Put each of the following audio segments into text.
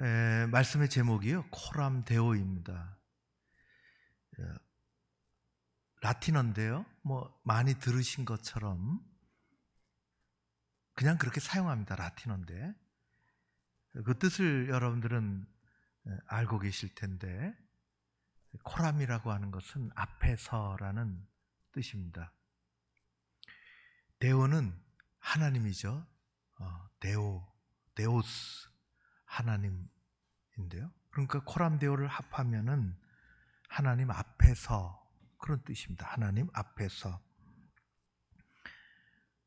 에, 말씀의 제목이요 코람 데오입니다. 에, 라틴어인데요. 뭐 많이 들으신 것처럼 그냥 그렇게 사용합니다. 라틴어인데 그 뜻을 여러분들은 에, 알고 계실 텐데 코람이라고 하는 것은 앞에서라는 뜻입니다. 데오는 하나님이죠. 어, 데오, 데오스 하나님인데요. 그러니까 코람 데오를 합하면은 하나님 앞에서 그런 뜻입니다. 하나님 앞에서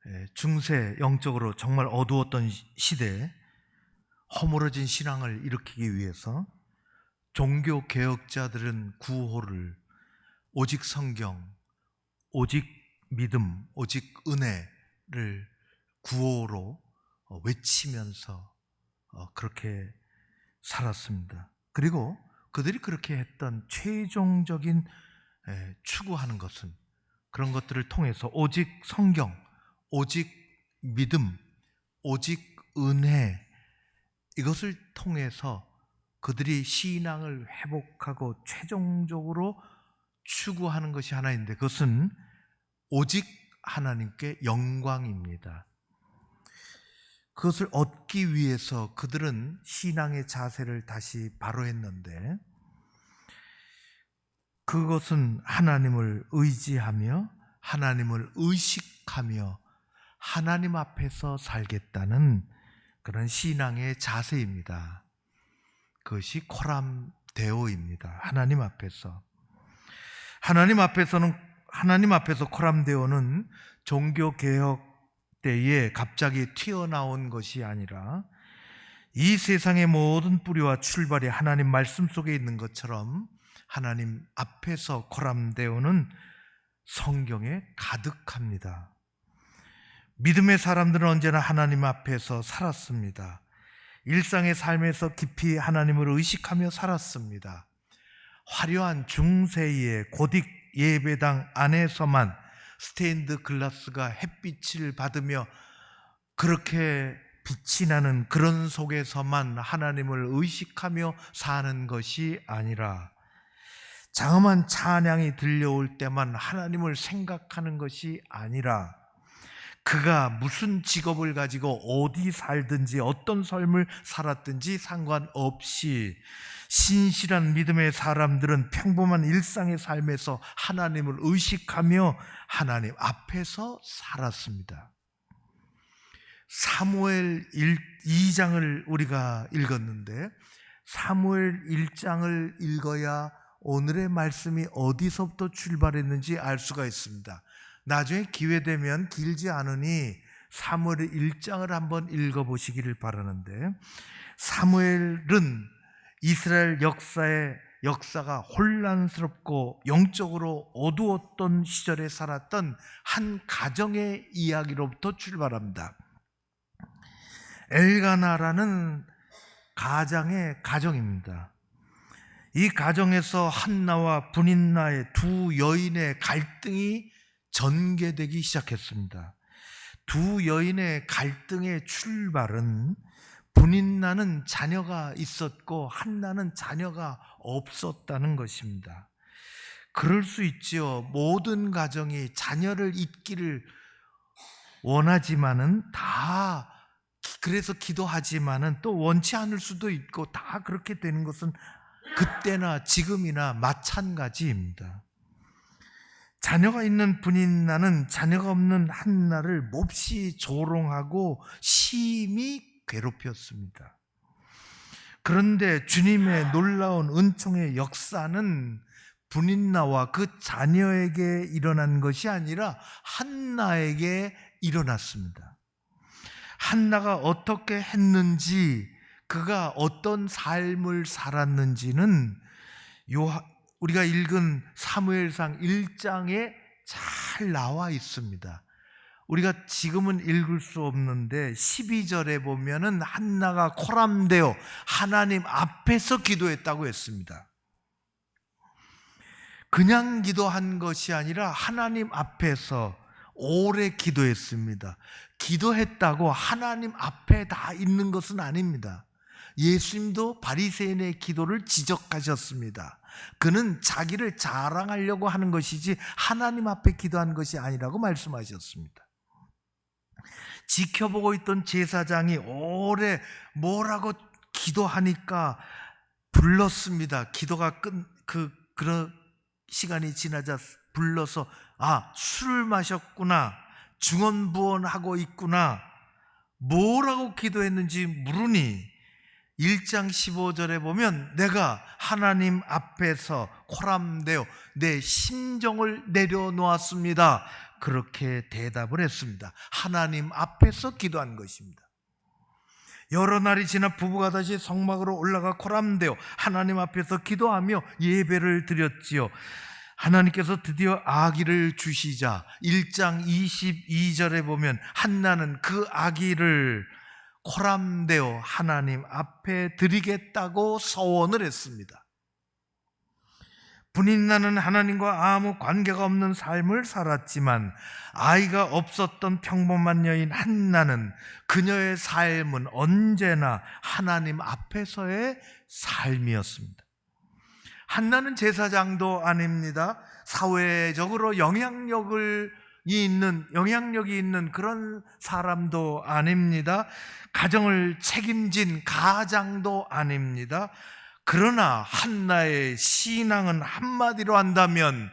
예, 중세 영적으로 정말 어두웠던 시대에 허물어진 신앙을 일으키기 위해서 종교 개혁자들은 구호를 오직 성경, 오직 믿음, 오직 은혜를 구호로 어, 외치면서 어, 그렇게 살았습니다. 그리고 그들이 그렇게 했던 최종적인 에, 추구하는 것은 그런 것들을 통해서 오직 성경, 오직 믿음, 오직 은혜 이것을 통해서 그들이 신앙을 회복하고 최종적으로 추구하는 것이 하나 있는데 그것은 오직 하나님께 영광입니다. 그것을 얻기 위해서 그들은 신앙의 자세를 다시 바로 했는데 그것은 하나님을 의지하며 하나님을 의식하며 하나님 앞에서 살겠다는 그런 신앙의 자세입니다. 그것이 코람 데오입니다. 하나님 앞에서. 하나님 앞에서는 하나님 앞에서 코람 데오는 종교 개혁 때에 갑자기 튀어나온 것이 아니라 이 세상의 모든 뿌리와 출발이 하나님 말씀 속에 있는 것처럼 하나님 앞에서 코람데오는 성경에 가득합니다. 믿음의 사람들은 언제나 하나님 앞에서 살았습니다. 일상의 삶에서 깊이 하나님을 의식하며 살았습니다. 화려한 중세의 고딕 예배당 안에서만 스테인드 글라스가 햇빛을 받으며 그렇게 빛이 나는 그런 속에서만 하나님을 의식하며 사는 것이 아니라 장엄한 찬양이 들려올 때만 하나님을 생각하는 것이 아니라 그가 무슨 직업을 가지고 어디 살든지 어떤 삶을 살았든지 상관없이 신실한 믿음의 사람들은 평범한 일상의 삶에서 하나님을 의식하며 하나님 앞에서 살았습니다. 사무엘 1, 2장을 우리가 읽었는데 사무엘 1장을 읽어야 오늘의 말씀이 어디서부터 출발했는지 알 수가 있습니다. 나중에 기회 되면 길지 않으니 사무엘 1장을 한번 읽어 보시기를 바라는데 사무엘은 이스라엘 역사의 역사가 혼란스럽고 영적으로 어두웠던 시절에 살았던 한 가정의 이야기로부터 출발합니다. 엘가나라는 가장의 가정입니다. 이 가정에서 한나와 분인나의 두 여인의 갈등이 전개되기 시작했습니다. 두 여인의 갈등의 출발은 분인나는 자녀가 있었고 한나는 자녀가 없었다는 것입니다. 그럴 수 있지요. 모든 가정이 자녀를 잊기를 원하지만은 다 그래서 기도하지만은 또 원치 않을 수도 있고 다 그렇게 되는 것은 그때나 지금이나 마찬가지입니다. 자녀가 있는 분인 나는 자녀가 없는 한나를 몹시 조롱하고 심히 괴롭혔습니다. 그런데 주님의 놀라운 은총의 역사는 분인나와 그 자녀에게 일어난 것이 아니라 한나에게 일어났습니다. 한나가 어떻게 했는지 그가 어떤 삶을 살았는지는 요 우리가 읽은 사무엘상 1장에 잘 나와 있습니다. 우리가 지금은 읽을 수 없는데 12절에 보면은 한나가 코람되어 하나님 앞에서 기도했다고 했습니다. 그냥 기도한 것이 아니라 하나님 앞에서 오래 기도했습니다. 기도했다고 하나님 앞에 다 있는 것은 아닙니다. 예수님도 바리새인의 기도를 지적하셨습니다. 그는 자기를 자랑하려고 하는 것이지 하나님 앞에 기도한 것이 아니라고 말씀하셨습니다. 지켜보고 있던 제사장이 오래 뭐라고 기도하니까 불렀습니다. 기도가 끝, 그, 그런 시간이 지나자 불러서, 아, 술을 마셨구나. 중언부언하고 있구나. 뭐라고 기도했는지 물으니 1장 15절에 보면 내가 하나님 앞에서 코람되어 내 심정을 내려놓았습니다. 그렇게 대답을 했습니다. 하나님 앞에서 기도한 것입니다. 여러 날이 지나 부부가 다시 성막으로 올라가 코람되어 하나님 앞에서 기도하며 예배를 드렸지요. 하나님께서 드디어 아기를 주시자 1장 22절에 보면 한나는 그 아기를 코람되어 하나님 앞에 드리겠다고 서원을 했습니다. 분인 나는 하나님과 아무 관계가 없는 삶을 살았지만 아이가 없었던 평범한 여인 한나는 그녀의 삶은 언제나 하나님 앞에서의 삶이었습니다. 한나는 제사장도 아닙니다. 사회적으로 영향력을 있는 영향력이 있는 그런 사람도 아닙니다. 가정을 책임진 가장도 아닙니다. 그러나 한나의 신앙은 한마디로 한다면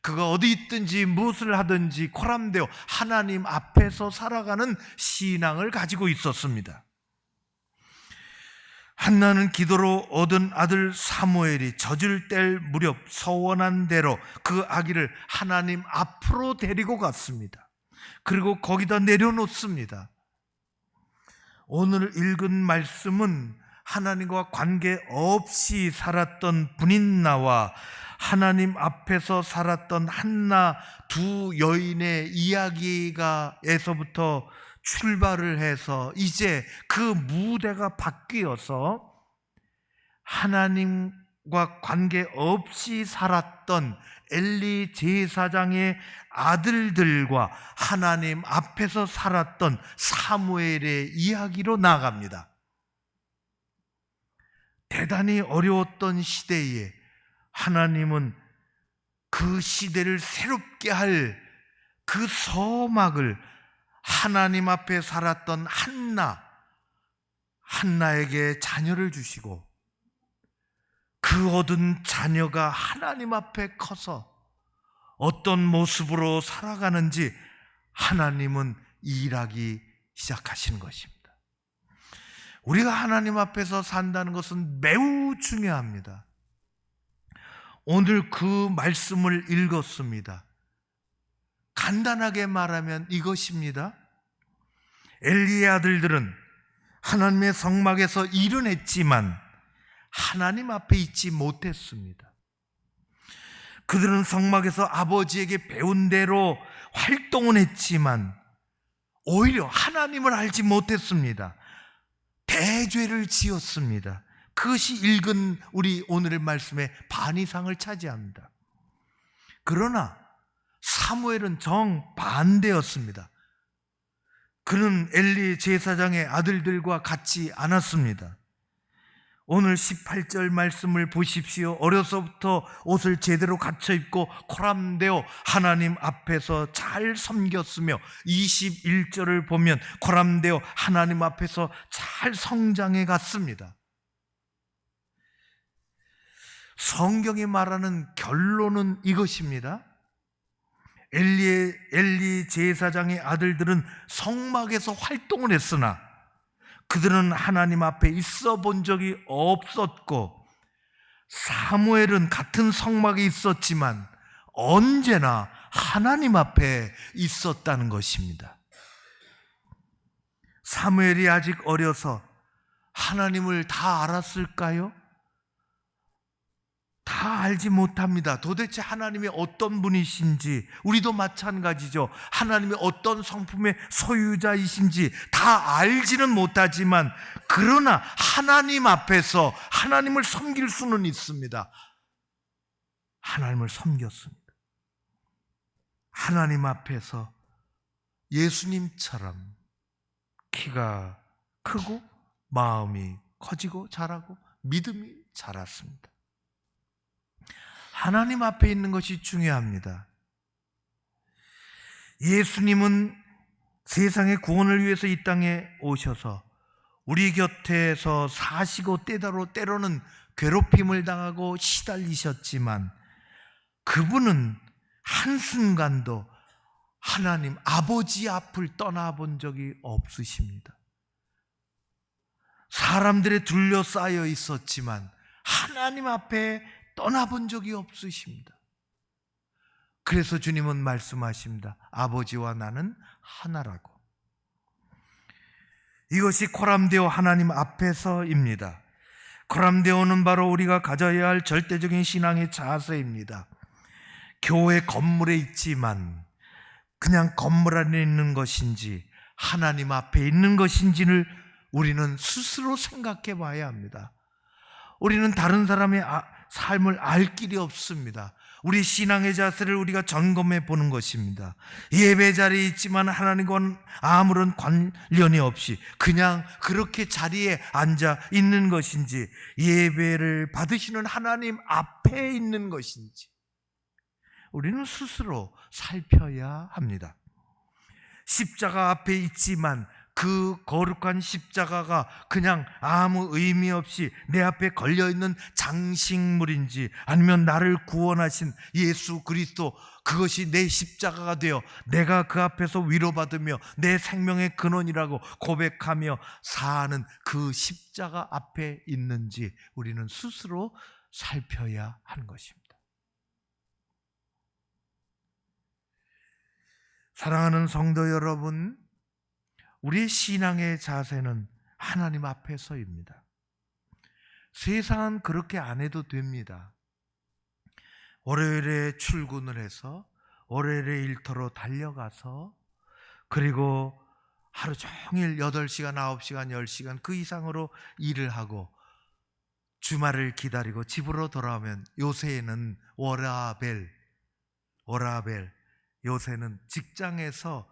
그가 어디 있든지 무엇을 하든지 코람되어 하나님 앞에서 살아가는 신앙을 가지고 있었습니다. 한나는 기도로 얻은 아들 사무엘이 젖을 뗄 무렵 서원한 대로 그 아기를 하나님 앞으로 데리고 갔습니다. 그리고 거기다 내려놓습니다. 오늘 읽은 말씀은 하나님과 관계 없이 살았던 분인 나와 하나님 앞에서 살았던 한나 두 여인의 이야기가 에서부터 출발을 해서 이제 그 무대가 바뀌어서 하나님과 관계 없이 살았던 엘리 제사장의 아들들과 하나님 앞에서 살았던 사무엘의 이야기로 나갑니다. 대단히 어려웠던 시대에 하나님은 그 시대를 새롭게 할 그 서막을 하나님 앞에 살았던 한나, 한나에게 자녀를 주시고 그 얻은 자녀가 하나님 앞에 커서 어떤 모습으로 살아가는지 하나님은 일하기 시작하시는 것입니다. 우리가 하나님 앞에서 산다는 것은 매우 중요합니다. 오늘 그 말씀을 읽었습니다. 간단하게 말하면 이것입니다. 엘리의 아들들은 하나님의 성막에서 일은 했지만 하나님 앞에 있지 못했습니다. 그들은 성막에서 아버지에게 배운 대로 활동은 했지만 오히려 하나님을 알지 못했습니다. 대죄를 지었습니다. 그것이 읽은 우리 오늘의 말씀의 반 이상을 차지합니다. 그러나 사무엘은 정반대였습니다. 그는 엘리 제사장의 아들들과 같지 않았습니다. 오늘 18절 말씀을 보십시오. 어려서부터 옷을 제대로 갖춰 입고 코람되어 하나님 앞에서 잘 섬겼으며 21절을 보면 코람되어 하나님 앞에서 잘 성장해 갔습니다. 성경이 말하는 결론은 이것입니다. 엘리 엘리 제사장의 아들들은 성막에서 활동을 했으나 그들은 하나님 앞에 있어 본 적이 없었고 사무엘은 같은 성막에 있었지만 언제나 하나님 앞에 있었다는 것입니다. 사무엘이 아직 어려서 하나님을 다 알았을까요? 다 알지 못합니다. 도대체 하나님이 어떤 분이신지, 우리도 마찬가지죠. 하나님이 어떤 성품의 소유자이신지 다 알지는 못하지만, 그러나 하나님 앞에서 하나님을 섬길 수는 있습니다. 하나님을 섬겼습니다. 하나님 앞에서 예수님처럼 키가 크고 마음이 커지고 자라고 믿음이 자랐습니다. 하나님 앞에 있는 것이 중요합니다. 예수님은 세상의 구원을 위해서 이 땅에 오셔서 우리 곁에서 사시고 때다로 때로는 괴롭힘을 당하고 시달리셨지만 그분은 한순간도 하나님 아버지 앞을 떠나본 적이 없으십니다. 사람들에 둘러싸여 있었지만 하나님 앞에 떠나본 적이 없으십니다. 그래서 주님은 말씀하십니다. 아버지와 나는 하나라고. 이것이 코람데오 하나님 앞에서입니다. 코람데오는 바로 우리가 가져야 할 절대적인 신앙의 자세입니다. 교회 건물에 있지만 그냥 건물 안에 있는 것인지 하나님 앞에 있는 것인지를 우리는 스스로 생각해 봐야 합니다. 우리는 다른 사람의 아- 삶을 알 길이 없습니다. 우리 신앙의 자세를 우리가 점검해 보는 것입니다. 예배 자리에 있지만 하나님과는 아무런 관련이 없이 그냥 그렇게 자리에 앉아 있는 것인지 예배를 받으시는 하나님 앞에 있는 것인지 우리는 스스로 살펴야 합니다. 십자가 앞에 있지만 그 거룩한 십자가가 그냥 아무 의미 없이 내 앞에 걸려 있는 장식물인지 아니면 나를 구원하신 예수 그리스도 그것이 내 십자가가 되어 내가 그 앞에서 위로받으며 내 생명의 근원이라고 고백하며 사는 그 십자가 앞에 있는지 우리는 스스로 살펴야 하는 것입니다. 사랑하는 성도 여러분, 우리의 신앙의 자세는 하나님 앞에서입니다. 세상은 그렇게 안 해도 됩니다. 월요일에 출근을 해서 월요일에 일터로 달려가서 그리고 하루 종일 8시간, 9시간, 10시간 그 이상으로 일을 하고 주말을 기다리고 집으로 돌아오면 요새는 워라벨, 워라벨, 요새는 직장에서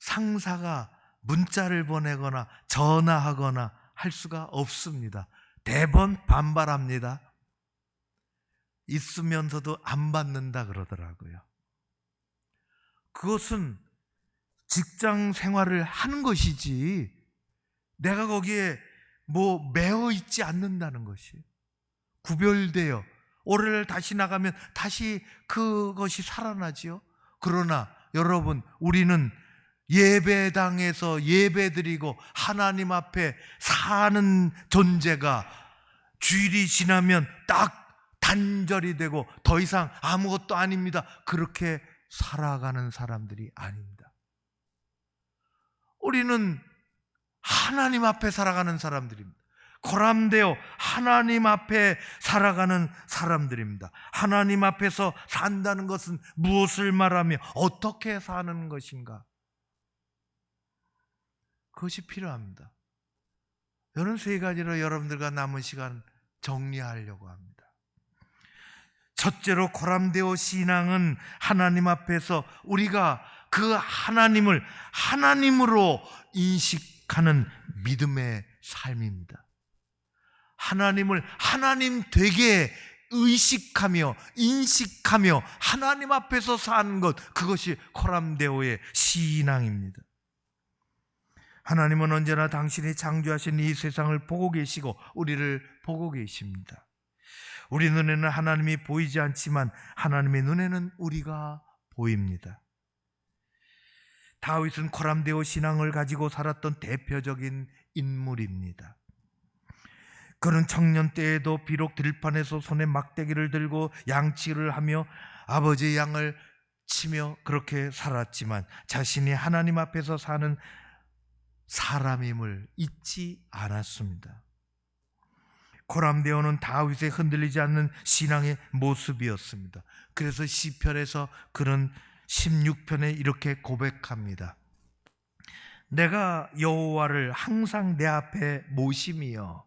상사가 문자를 보내거나 전화하거나 할 수가 없습니다. 대번 반발합니다. 있으면서도 안 받는다 그러더라고요. 그것은 직장 생활을 하는 것이지 내가 거기에 뭐 매어 있지 않는다는 것이 구별되어 올해를 다시 나가면 다시 그것이 살아나지요. 그러나 여러분 우리는 예배당에서 예배드리고 하나님 앞에 사는 존재가 주일이 지나면 딱 단절이 되고 더 이상 아무것도 아닙니다. 그렇게 살아가는 사람들이 아닙니다. 우리는 하나님 앞에 살아가는 사람들입니다. 고람되어 하나님 앞에 살아가는 사람들입니다. 하나님 앞에서 산다는 것은 무엇을 말하며 어떻게 사는 것인가? 그것이 필요합니다. 이런 세 가지로 여러분들과 남은 시간 정리하려고 합니다. 첫째로 고람되어 신앙은 하나님 앞에서 우리가 그 하나님을 하나님으로 인식하는 믿음의 삶입니다. 하나님을 하나님 되게 의식하며 인식하며 하나님 앞에서 사는 것 그것이 코람데오의 신앙입니다. 하나님은 언제나 당신이 창조하신 이 세상을 보고 계시고 우리를 보고 계십니다. 우리 눈에는 하나님이 보이지 않지만 하나님의 눈에는 우리가 보입니다. 다윗은 코람데오 신앙을 가지고 살았던 대표적인 인물입니다. 그는 청년 때에도 비록 들판에서 손에 막대기를 들고 양치를 하며 아버지의 양을 치며 그렇게 살았지만 자신이 하나님 앞에서 사는 사람임을 잊지 않았습니다. 코람데오는 다윗의 흔들리지 않는 신앙의 모습이었습니다. 그래서 시편에서 그는 16편에 이렇게 고백합니다. 내가 여호와를 항상 내 앞에 모심이여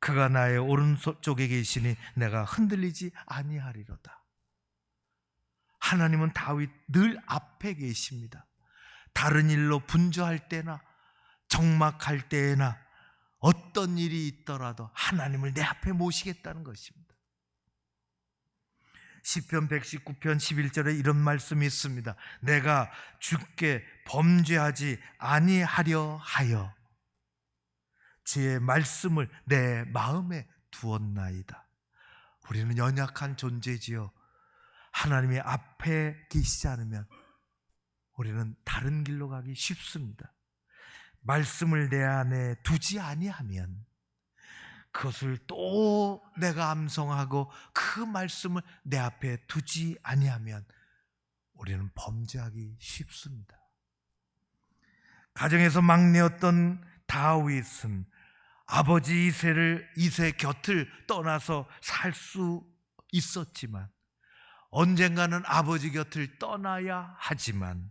그가 나의 오른쪽에 계시니 내가 흔들리지 아니하리로다. 하나님은 다윗 늘 앞에 계십니다. 다른 일로 분주할 때나 적막할 때나 어떤 일이 있더라도 하나님을 내 앞에 모시겠다는 것입니다. 시편 119편 11절에 이런 말씀이 있습니다. 내가 주께 범죄하지 아니하려 하여 주의 말씀을 내 마음에 두었나이다. 우리는 연약한 존재지요. 하나님의 앞에 계시지 않으면 우리는 다른 길로 가기 쉽습니다. 말씀을 내 안에 두지 아니하면 그것을 또 내가 암송하고 그 말씀을 내 앞에 두지 아니하면 우리는 범죄하기 쉽습니다. 가정에서 막내였던 다윗은 아버지 이세를 이세 곁을 떠나서 살 수 있었지만 언젠가는 아버지 곁을 떠나야 하지만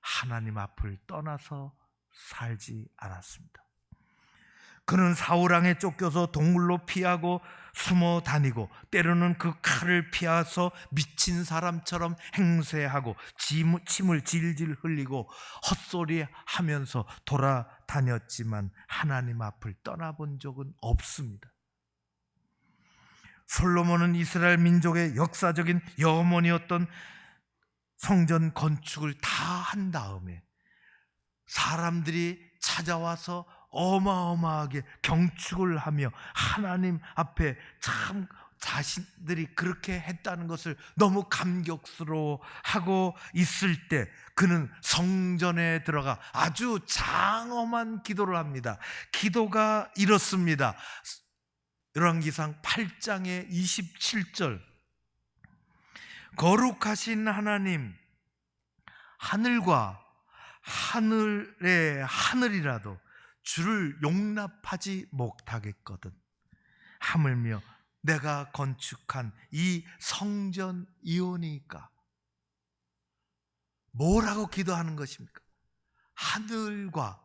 하나님 앞을 떠나서 살지 않았습니다. 그는 사울왕에 쫓겨서 동굴로 피하고 숨어 다니고 때로는 그 칼을 피해서 미친 사람처럼 행세하고 짐- 침을 질질 흘리고 헛소리 하면서 돌아다녔지만 하나님 앞을 떠나본 적은 없습니다. 솔로몬은 이스라엘 민족의 역사적인 염원이었던 성전 건축을 다 한 다음에 사람들이 찾아와서 어마어마하게 경축을 하며 하나님 앞에 참 자신들이 그렇게 했다는 것을 너무 감격스러워 하고 있을 때 그는 성전에 들어가 아주 장엄한 기도를 합니다. 기도가 이렇습니다. 열왕기상 8장의 27절 거룩하신 하나님 하늘과 하늘의 하늘이라도 주를 용납하지 못하겠거든 하물며 내가 건축한 이 성전 이오니까 뭐라고 기도하는 것입니까? 하늘과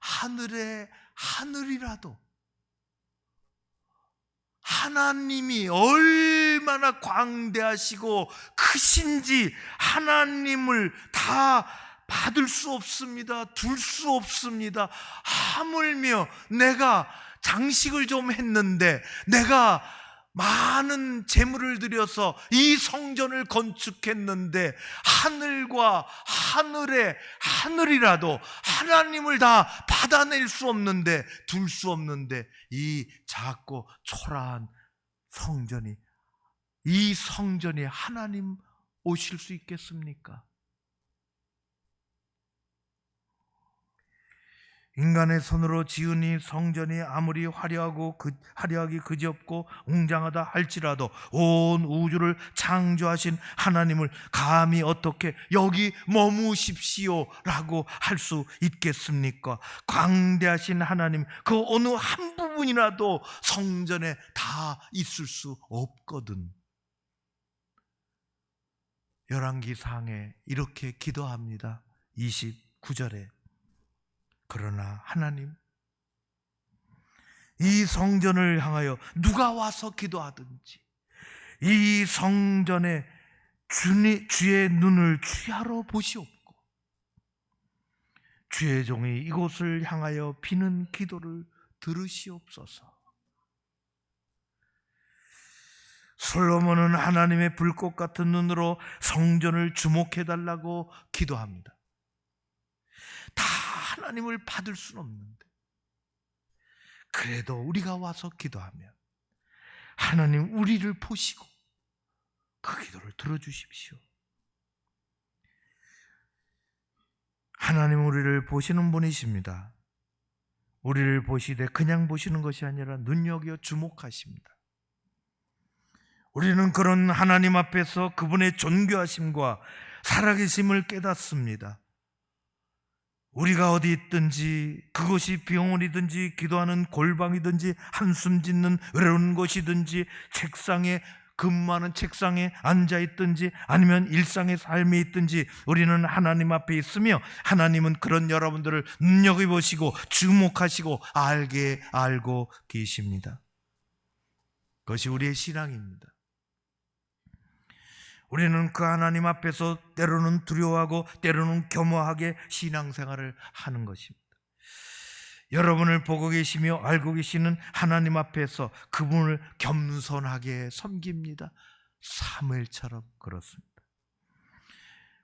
하늘의 하늘이라도 하나님이 얼마나 광대하시고 크신지 하나님을 다 받을 수 없습니다. 둘 수 없습니다. 하물며 내가 장식을 좀 했는데 내가 많은 재물을 들여서 이 성전을 건축했는데 하늘과 하늘의 하늘이라도 하나님을 다 받아낼 수 없는데 둘 수 없는데 이 작고 초라한 성전이 이 성전에 하나님 오실 수 있겠습니까? 인간의 손으로 지은 이 성전이 아무리 화려하고 그, 화려하기 그지없고 웅장하다 할지라도 온 우주를 창조하신 하나님을 감히 어떻게 여기 머무십시오라고 할 수 있겠습니까? 광대하신 하나님 그 어느 한 부분이라도 성전에 다 있을 수 없거든. 열왕기상에 이렇게 기도합니다. 29절에 그러나 하나님 이 성전을 향하여 누가 와서 기도하든지 이 성전에 주니, 주의 눈을 취하러 보시옵고 주의 종이 이곳을 향하여 비는 기도를 들으시옵소서. 솔로몬은 하나님의 불꽃 같은 눈으로 성전을 주목해 달라고 기도합니다. 다 하나님을 받을 수는 없는데 그래도 우리가 와서 기도하면 하나님 우리를 보시고 그 기도를 들어주십시오. 하나님 우리를 보시는 분이십니다. 우리를 보시되 그냥 보시는 것이 아니라 눈여겨 주목하십니다. 우리는 그런 하나님 앞에서 그분의 존귀하심과 살아계심을 깨닫습니다. 우리가 어디 있든지 그것이 병원이든지 기도하는 골방이든지 한숨 짓는 외로운 곳이든지 책상에 근무하는 책상에 앉아 있든지 아니면 일상의 삶에 있든지 우리는 하나님 앞에 있으며 하나님은 그런 여러분들을 눈여겨 보시고 주목하시고 알게 알고 계십니다. 그것이 우리의 신앙입니다. 우리는 그 하나님 앞에서 때로는 두려워하고 때로는 겸허하게 신앙생활을 하는 것입니다. 여러분을 보고 계시며 알고 계시는 하나님 앞에서 그분을 겸손하게 섬깁니다. 사무엘처럼 그렇습니다.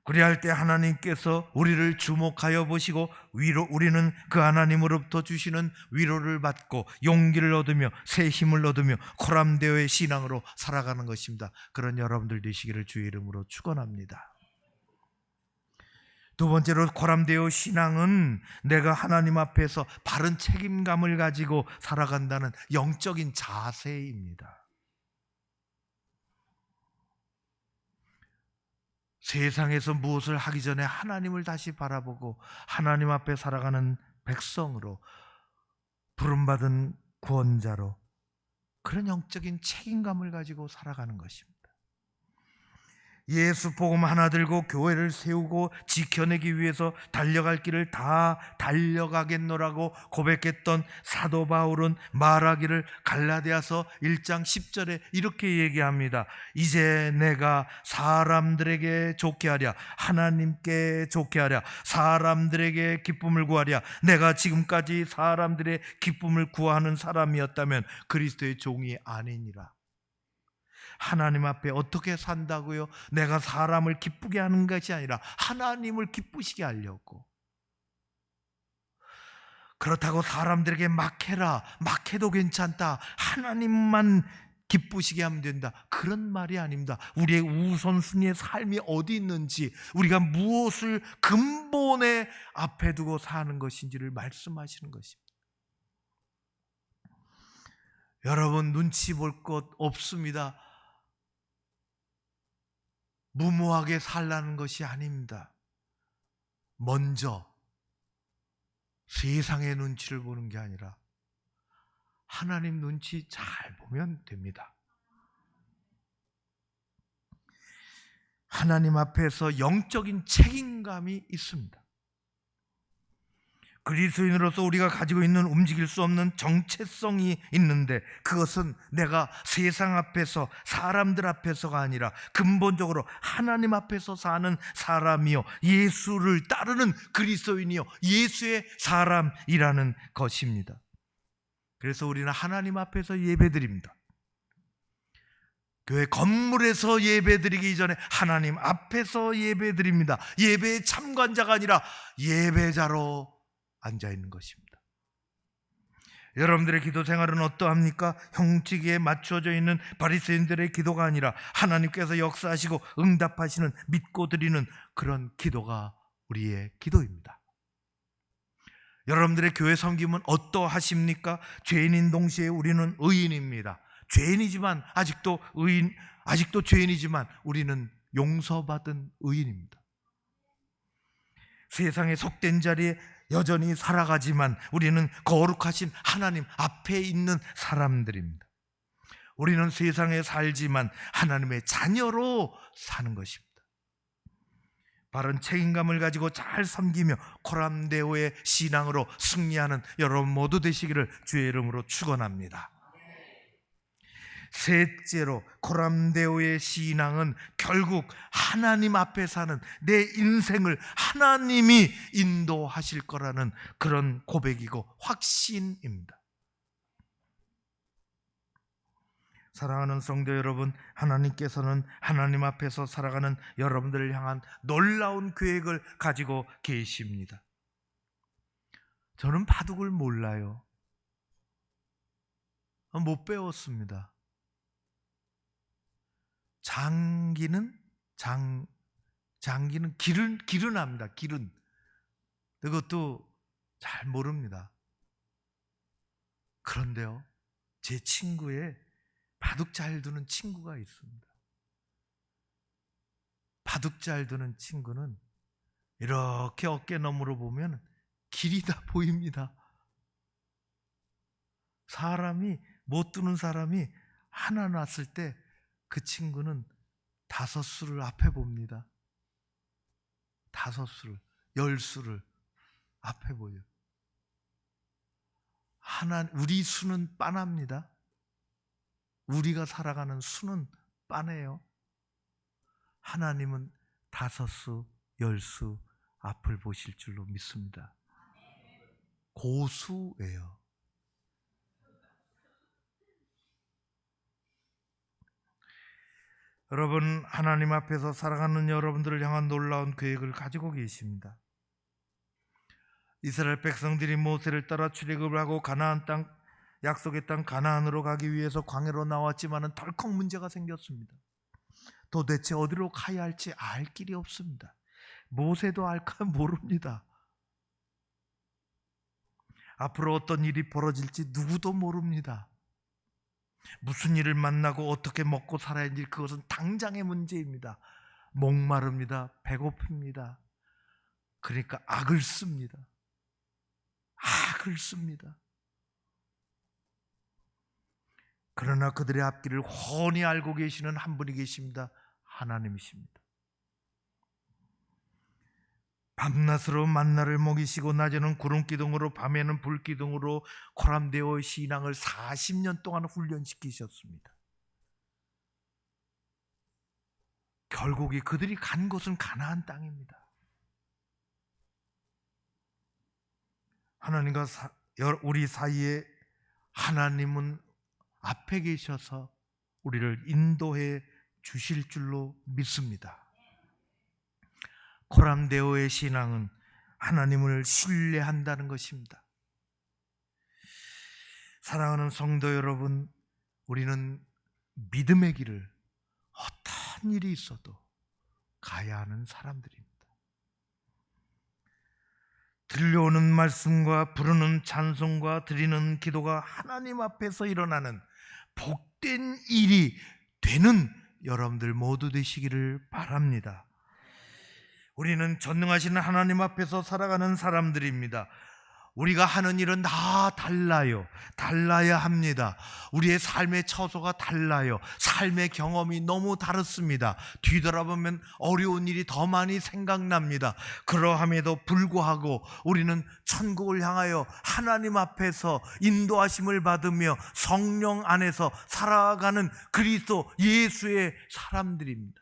그리할 때 하나님께서 우리를 주목하여 보시고 위로 우리는 그 하나님으로부터 주시는 위로를 받고 용기를 얻으며 새 힘을 얻으며 코람데오의 신앙으로 살아가는 것입니다. 그런 여러분들 되시기를 주의 이름으로 축원합니다. 두 번째로 코람데오 신앙은 내가 하나님 앞에서 바른 책임감을 가지고 살아간다는 영적인 자세입니다. 세상에서 무엇을 하기 전에 하나님을 다시 바라보고 하나님 앞에 살아가는 백성으로 부름받은 구원자로 그런 영적인 책임감을 가지고 살아가는 것입니다. 예수 복음 하나 들고 교회를 세우고 지켜내기 위해서 달려갈 길을 다 달려가겠노라고 고백했던 사도 바울은 말하기를 갈라디아서 1장 10절에 이렇게 얘기합니다. 이제 내가 사람들에게 좋게 하랴 하나님께 좋게 하랴 사람들에게 기쁨을 구하랴 내가 지금까지 사람들의 기쁨을 구하는 사람이었다면 그리스도의 종이 아니니라. 하나님 앞에 어떻게 산다고요? 내가 사람을 기쁘게 하는 것이 아니라 하나님을 기쁘시게 하려고. 그렇다고 사람들에게 막 해라, 막 해도 괜찮다. 하나님만 기쁘시게 하면 된다. 그런 말이 아닙니다. 우리의 우선순위의 삶이 어디 있는지, 우리가 무엇을 근본에 앞에 두고 사는 것인지를 말씀하시는 것입니다. 여러분, 눈치 볼 것 없습니다. 무모하게 살라는 것이 아닙니다. 먼저 세상의 눈치를 보는 게 아니라 하나님 눈치 잘 보면 됩니다. 하나님 앞에서 영적인 책임감이 있습니다. 그리스도인으로서 우리가 가지고 있는 움직일 수 없는 정체성이 있는데 그것은 내가 세상 앞에서 사람들 앞에서가 아니라 근본적으로 하나님 앞에서 사는 사람이요 예수를 따르는 그리스도인이요 예수의 사람이라는 것입니다. 그래서 우리는 하나님 앞에서 예배드립니다. 교회 건물에서 예배드리기 전에 하나님 앞에서 예배드립니다. 예배의 참관자가 아니라 예배자로 앉아 있는 것입니다. 여러분들의 기도 생활은 어떠합니까? 형식에 맞춰져 있는 바리새인들의 기도가 아니라 하나님께서 역사하시고 응답하시는 믿고 드리는 그런 기도가 우리의 기도입니다. 여러분들의 교회 섬김은 어떠하십니까? 죄인인 동시에 우리는 의인입니다. 죄인이지만 아직도 의인, 아직도 죄인이지만 우리는 용서받은 의인입니다. 세상의 속된 자리에 여전히 살아가지만 우리는 거룩하신 하나님 앞에 있는 사람들입니다. 우리는 세상에 살지만 하나님의 자녀로 사는 것입니다. 바른 책임감을 가지고 잘 섬기며 코람데오의 신앙으로 승리하는 여러분 모두 되시기를 주의 이름으로 축원합니다. 셋째로 코람데오의 신앙은 결국 하나님 앞에 사는 내 인생을 하나님이 인도하실 거라는 그런 고백이고 확신입니다. 사랑하는 성도 여러분, 하나님께서는 하나님 앞에서 살아가는 여러분들을 향한 놀라운 계획을 가지고 계십니다. 저는 바둑을 몰라요. 못 배웠습니다. 장기는 장 장기는 길은 길은 합니다. 길은 그것도 잘 모릅니다. 그런데요, 제 친구의 바둑 잘 두는 친구가 있습니다. 바둑 잘 두는 친구는 이렇게 어깨 너머로 보면 길이 다 보입니다. 사람이 못 두는 사람이 하나 놨을 때 그 친구는 다섯 수를 앞에 봅니다. 다섯 수를, 열 수를 앞에 보여. 하나, 우리 수는 빤합니다. 우리가 살아가는 수는 빤해요. 하나님은 다섯 수, 열 수 앞을 보실 줄로 믿습니다. 고수예요. 여러분 하나님 앞에서 살아가는 여러분들을 향한 놀라운 계획을 가지고 계십니다. 이스라엘 백성들이 모세를 따라 출애굽을 하고 가나안 땅 약속의 땅 가나안으로 가기 위해서 광야로 나왔지만은 덜컥 문제가 생겼습니다. 도대체 어디로 가야 할지 알 길이 없습니다. 모세도 알까 모릅니다. 앞으로 어떤 일이 벌어질지 누구도 모릅니다. 무슨 일을 만나고 어떻게 먹고 살아야 할지 그것은 당장의 문제입니다. 목마릅니다. 배고픕니다. 그러니까 악을 씁니다. 악을 씁니다. 그러나 그들의 앞길을 훤히 알고 계시는 한 분이 계십니다. 하나님이십니다. 밤낮으로 만나를 먹이시고 낮에는 구름 기둥으로 밤에는 불 기둥으로 코람데오의 신앙을 40년 동안 훈련시키셨습니다. 결국이 그들이 간 곳은 가나안 땅입니다. 하나님과 사- 여- 우리 사이에 하나님은 앞에 계셔서 우리를 인도해 주실 줄로 믿습니다. 코람데오의 신앙은 하나님을 신뢰한다는 것입니다. 사랑하는 성도 여러분, 우리는 믿음의 길을 어떤 일이 있어도 가야 하는 사람들입니다. 들려오는 말씀과 부르는 찬송과 드리는 기도가 하나님 앞에서 일어나는 복된 일이 되는 여러분들 모두 되시기를 바랍니다. 우리는 전능하시는 하나님 앞에서 살아가는 사람들입니다. 우리가 하는 일은 다 달라요. 달라야 합니다. 우리의 삶의 처소가 달라요. 삶의 경험이 너무 다릅니다. 뒤돌아보면 어려운 일이 더 많이 생각납니다. 그러함에도 불구하고 우리는 천국을 향하여 하나님 앞에서 인도하심을 받으며 성령 안에서 살아가는 그리스도 예수의 사람들입니다.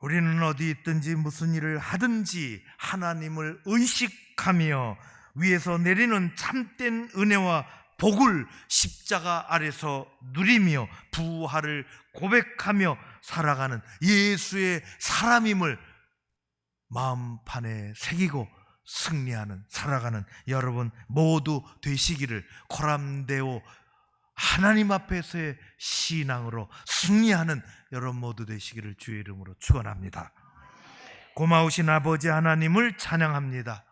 우리는 어디 있든지 무슨 일을 하든지 하나님을 의식하며 위에서 내리는 참된 은혜와 복을 십자가 아래서 누리며 부활을 고백하며 살아가는 예수의 사람임을 마음판에 새기고 승리하는 살아가는 여러분 모두 되시기를 코람데오 하나님 앞에서의 신앙으로 승리하는 여러분 모두 되시기를 주의 이름으로 축원합니다. 고마우신 아버지 하나님을 찬양합니다.